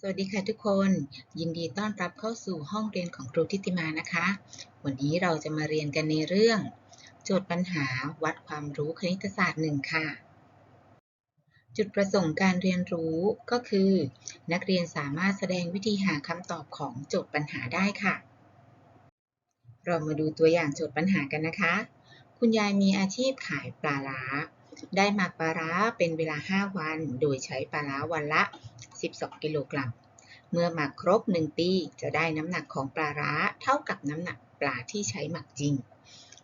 สวัสดีค่ะทุกคน ยินดีต้อนรับเข้าสู่ห้องเรียนของครูทิติมานะคะ วันนี้เราจะมาเรียนกันในเรื่อง โจทย์ปัญหาวัดความรู้คณิตศาสตร์หนึ่งค่ะ จุดประสงค์การเรียนรู้ก็คือ นักเรียนสามารถแสดงวิธีหาคำตอบของโจทย์ปัญหาได้ค่ะ เรามาดูตัวอย่างโจทย์ปัญหากันนะคะ คุณยายมีอาชีพขายปลาร้า ได้หมักปลาร้าเป็นเวลา 5 วัน โดยใช้ปลาร้าวันละ 12 กิโลกรัม เมื่อหมักครบ 1 ปี จะได้น้ำหนักของปลาร้าเท่ากับน้ำหนักปลาที่ใช้หมักจริง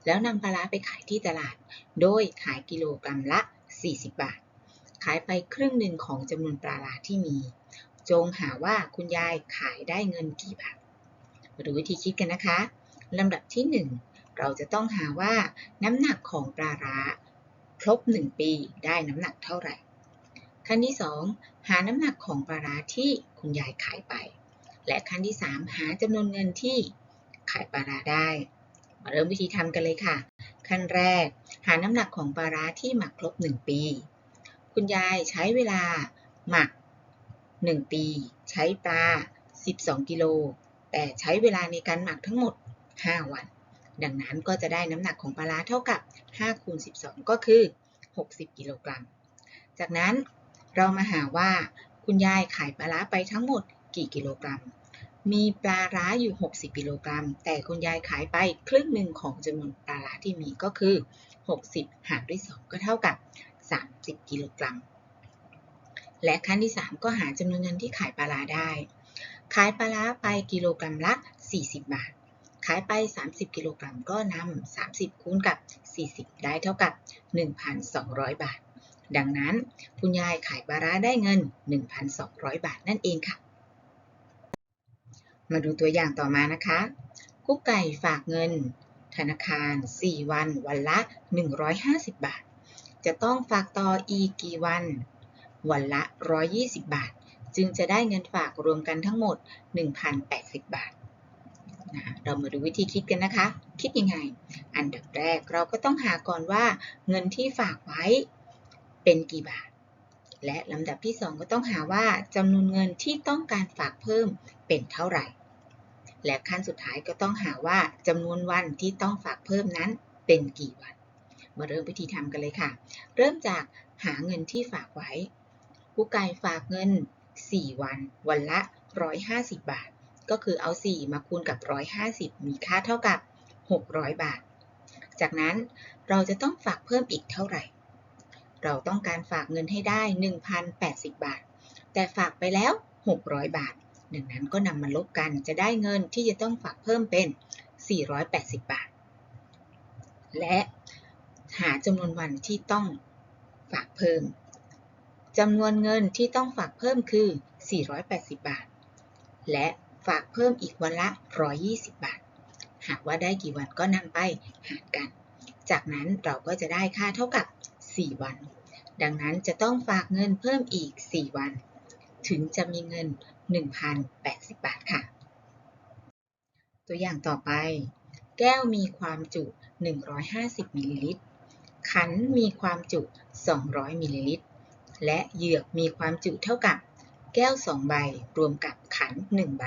แล้วนำปลาร้าไปขายที่ตลาด โดยขายกิโลกรัมละ 40 บาท ขายไปครึ่งหนึ่งของจำนวนปลาร้าที่มี จงหาว่าคุณยายขายได้เงินกี่บาทมาดูวิธีคิดกันนะคะลำดับที่ 1 เราจะต้องหาว่าน้ำหนักของปลาร้า ครบ 1 ปีได้น้ำหนักเท่าไหร่ ขั้นที่ 2 หาน้ำหนักของปลาร้าที่คุณยายขายไป และขั้นที่ 3 หาจำนวนเงินที่ขายปลาร้าได้ มาเริ่มวิธีทำกันเลยค่ะ ขั้นแรก หาน้ำหนักของปลาร้าที่หมักครบ 1 ปี คุณยายใช้เวลาหมัก 1 ปี ใช้ปลา 12 กิโล แต่ใช้เวลาในการหมักทั้งหมด 5 วัน ดังนั้นก็จะได้น้ำหนักของปลาร้าเท่ากับ5คูณ12 ก็คือ 60 กิโลกรัม จากนั้นเรามาหาว่าคุณยายขายปลาร้าไปทั้งหมดกี่กิโลกรัม มีปลาร้าอยู่ 60 กิโลกรัม แต่คุณยายขายไปครึ่งหนึ่งของจำนวนปลาร้าที่มีก็คือ 60 หารด้วย 2 ก็เท่ากับ 30 กิโลกรัม และขั้นที่ 3 ก็หาจำนวนเงินที่ขายปลาร้าได้ ขายปลาร้าไปกิโลกรัมละ 40 บาท ขายไป 30 กิโลกรัมก็นำ30 คูณกับ 40 ได้เท่ากับ 1,200 บาท ดังนั้นคุณยายขายปลาร้าได้เงิน 1,200 บาทนั่นเองค่ะ มาดูตัวอย่างต่อมานะคะ กุ๊กไก่ฝากเงิน ธนาคาร 4 วัน วันละ 150 บาท จะต้องฝากต่ออีกกี่วัน วันละ 120 บาท จึงจะได้เงินฝากรวมกันทั้งหมด 1,080 บาท นะเรามาดูวิธีคิดกันนะคะ คิดยังไง อันดับแรกเราก็ต้องหาก่อนว่าเงินที่ฝากไว้เป็นกี่บาท และลำดับที่ 2 ก็ต้องหาว่าจำนวนเงินที่ต้องการฝากเพิ่มเป็นเท่าไหร่ และขั้นสุดท้ายก็ต้องหาว่าจำนวนวันที่ต้องฝากเพิ่มนั้นเป็นกี่วัน มาเริ่มวิธีทำกันเลยค่ะ เริ่มจากหาเงินที่ฝากไว้ ผู้ไก่ฝากเงิน 4 วัน วันละ 150 บาท ก็คือเอา 4 มาคูณกับ 150 มีค่าเท่ากับ 600 บาท จากนั้นเราจะต้องฝากเพิ่มอีกเท่าไหร่ เราต้องการฝากเงินให้ได้ 1,080 บาท แต่ฝากไปแล้ว 600 บาทดังนั้นก็นำมาลบกันจะได้เงินที่จะต้องฝากเพิ่มเป็น 480 บาท และหาจำนวนวันที่ต้องฝากเพิ่มจำนวนเงินที่ต้องฝากเพิ่มคือ 480 บาท และ ฝากเพิ่มอีกวันละ 120 บาท หากว่าได้กี่วันก็นำไปหารกัน จากนั้นเราก็จะได้ค่าเท่ากับ 4 วัน ดังนั้นจะต้องฝากเงินเพิ่มอีก 4 วัน ถึงจะมีเงิน 1,080 บาทค่ะ ตัวอย่างต่อไป แก้วมีความจุ 150 มิลลิลิตร ขันมีความจุ 200 มิลลิลิตร และเหยือกมีความจุเท่ากับแก้ว 2 ใบ รวมกับขัน 1 ใบ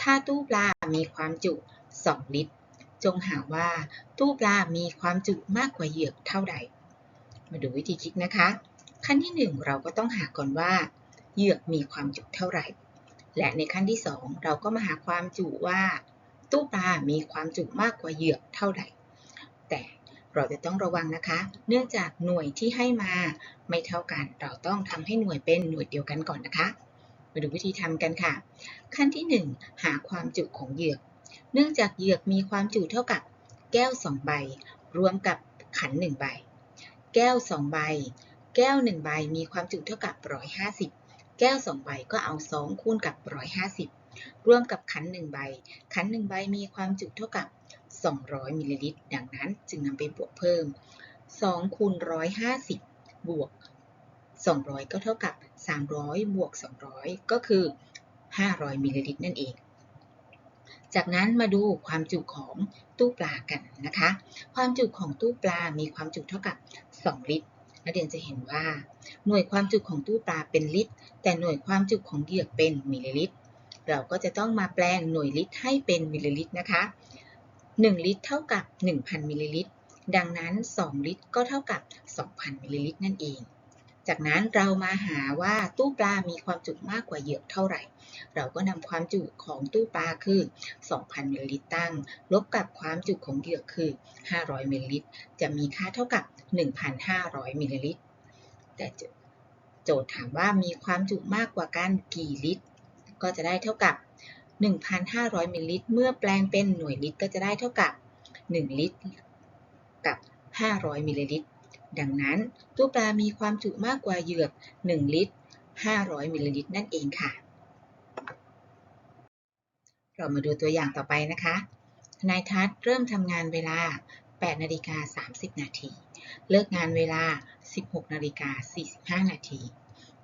ถ้าตู้ปลา มีความจุ 2 ลิตร จงหาว่าตู้ปลา มีความจุมากกว่าเหยือกเท่าใด มาดูวิธีคิดนะคะ ขั้นที่ 1 เราก็ต้องหาก่อนว่า เหยือกมีความจุเท่าไหร่ และในขั้นที่ 2 เราก็มาหาความจุว่า ตู้ปลา มีความจุมากกว่าเหยือกเท่าใดแต่เราจะต้องระวังนะคะ เนื่องจากหน่วยที่ให้มาไม่เท่ากัน เราต้องทำให้หน่วยเป็นหน่วยเดียวกันก่อนนะคะ มาดูวิธีทำกันค่ะ ขั้นที่ 1 หาความจุของเหยือก เนื่องจากเหยือกมีความจุเท่ากับแก้ว 2 ใบ รวมกับขัน 1 ใบ แก้ว 2 ใบ แก้ว 1 ใบมีความจุเท่ากับ 150 แก้ว 2 ใบก็เอา 2 คูณกับ 150 รวมกับขัน 1 ใบ ขัน 1 ใบมีความจุเท่ากับ 200มิลลิลิตร ดังนั้นจึงนำไปบวกเพิ่ม2คูณ150 บวก 200 ก็เท่ากับ 300 บวก 200 ก็คือ 500 มิลลิลิตรนั่นเอง จากนั้นมาดูความจุของตู้ปลากันนะคะ ความจุของตู้ปลา มีความจุเท่ากับ 2 ลิตรนักเรียนจะเห็นว่า หน่วยความจุของตู้ปลาเป็นลิตร แต่หน่วยความจุของเหยือกเป็นมิลลิลิตร เราก็จะต้องมาแปลงหน่วยลิตรให้เป็นมิลลิลิตรนะคะ 1 ลิตรเท่ากับ 1,000 มิลลิลิตร ดังนั้น 2 ลิตรก็เท่ากับ 2,000 มิลลิลิตรนั่นเอง จากนั้นเรามาหาว่าตู้ปลา มีความจุมากกว่าเหยือกเท่าไหร่ เราก็นำความจุของตู้ปลาคือ 2,000มิลลิลิตรตั้ง ลบกับความจุของเหยือกคือ 500มิลลิลิตร จะมีค่าเท่ากับ 1,500มิลลิลิตร แต่โจทย์ถามว่ามีความจุมากกว่ากันกี่ลิตร ก็จะได้เท่ากับ 1,500มิลลิลิตร เมื่อแปลงเป็นหน่วยลิตรก็จะได้เท่ากับ 1 ลิตร กับ 500มิลลิลิตร ดังนั้นตู้ปลามีความจุมากกว่าเหยือก 1 ลิตร 500 มิลลิลิตรนั่นเองค่ะ เรามาดูตัวอย่างต่อไปนะคะ นายทัศเริ่มทำงานเวลา 8 นาฬิกา 30 นาที เลิกงานเวลา 16 นาฬิกา 45 นาที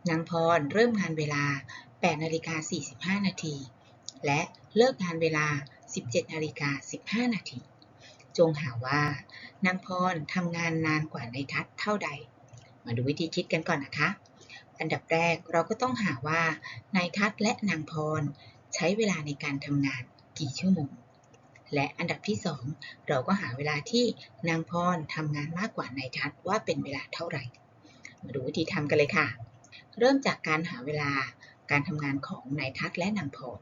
นางพรเริ่มงานเวลา 8 นาฬิกา 45 นาที และเลิกงานเวลา 17 นาฬิกา 15 นาที จงหาว่านางพรทำงานนานกว่านายทัศเท่าใด มาดูวิธีคิดกันก่อนนะคะ อันดับแรกเราก็ต้องหาว่านายทัศและนางพรใช้เวลาในการทำงานกี่ชั่วโมง และอันดับที่ 2 เราก็หาเวลาที่นางพรทำงานมากกว่านายทัศว่าเป็นเวลาเท่าไหร่ มาดูวิธีทำกันเลยค่ะ เริ่มจากการหาเวลาการทำงานของนายทัศและนางพร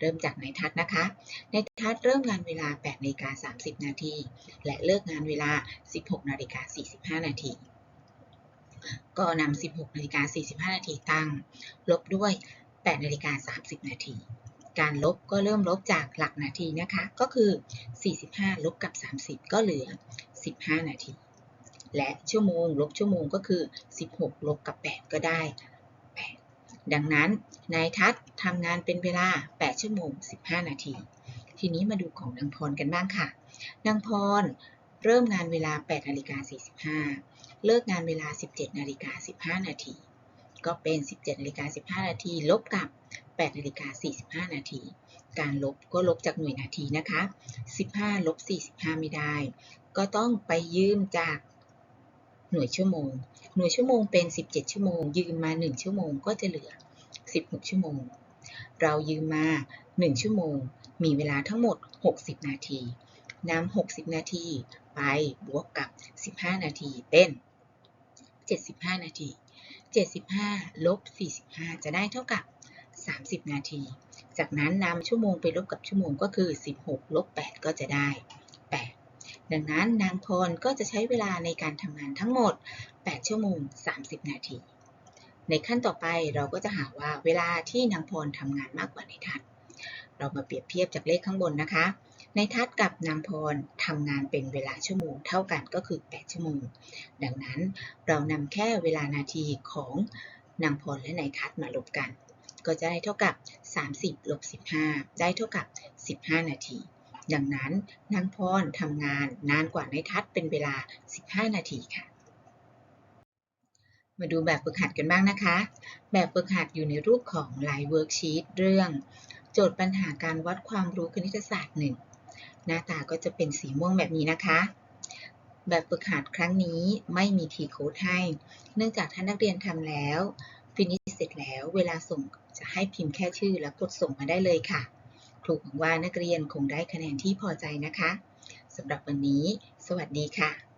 เริ่มจากนายทัศนะคะนายทัศเริ่มงานเวลา8นาฬิกา30 นาที และเลิกงานเวลา 16นาฬิกา45 นาที ก็นำ16นาฬิกา45 นาทีตั้ง ลบด้วย8นาฬิกา30 นาที การลบก็เริ่มลบจากหลักนาทีนะคะ ก็คือ 45 ลบกับ 30 ก็เหลือ 15 นาที และชั่วโมง ลบชั่วโมงก็คือ 16 ลบกับ 8 ก็ได้ ดังนั้นนายทัศน์ทำงานเป็นเวลา 8 ชั่วโมง 15 นาที ทีนี้มาดูของนางพรกันบ้างค่ะ นางพรเริ่มงานเวลา 8 นาฬิกา 45 เลิกงานเวลา 17 นาฬิกา 15 นาที ก็เป็น 17 นาฬิกา 15 นาที ลบกับ 8 นาฬิกา 45 นาที การลบก็ลบจากหน่วยนาทีนะคะ 15 ลบ 45 ไม่ได้ ก็ต้องไปยืมจาก หน่วยชั่วโมง หน่วยชั่วโมงเป็น 17 ชั่วโมง ยืมมา 1 ชั่วโมงก็จะเหลือ 16 ชั่วโมง เรายืมมา 1 ชั่วโมง มีเวลาทั้งหมด 60 นาทีนำ60 นาที ไปบวกกับ 15 นาทีเป็น 75 นาที 75 ลบ 45 จะได้เท่ากับ 30 นาที จากนั้นนำชั่วโมงไปลบกับชั่วโมงก็คือ 16 ลบ 8 ก็จะได้ ดังนั้นนางพรก็จะใช้เวลาในการทำงานทั้งหมด 8 ชั่วโมง 30 นาที ในขั้นต่อไปเราก็จะหาว่าเวลาที่นางพรทำงานมากกว่าในทัศน์เรามาเปรียบเทียบจากเลขข้างบนนะคะ ในทัศน์กับนางพรทำงานเป็นเวลาชั่วโมงเท่ากันก็คือ 8 ชั่วโมง ดังนั้นเรานำแค่เวลานาทีของนางพรและนายทัศน์มาลบกัน ก็จะได้เท่ากับ 30ลบ15 ได้เท่ากับ 15 นาที ดังนั้นนางพรทำงานนานกว่านายทัศน์เป็นเวลา 15 นาทีค่ะ มาดูแบบฝึกหัดกันบ้างนะคะ แบบฝึกหัดอยู่ในรูปของ Live Worksheet เรื่อง โจทย์ปัญหาการวัดความรู้คณิตศาสตร์1หน้าตาก็จะเป็นสีม่วงแบบนี้นะคะแบบฝึกหัดครั้งนี้ไม่มีคีโค้ดให้ เนื่องจากท่านนักเรียนทำแล้ว ฟินิชเสร็จแล้ว เวลาส่งจะให้พิมพ์แค่ชื่อแล้วกดส่งมาได้เลยค่ะ รูหวังว่านักเรียนคงได้คะแนนที่พอใจนะคะสำหรับวันนี้ สวัสดีค่ะ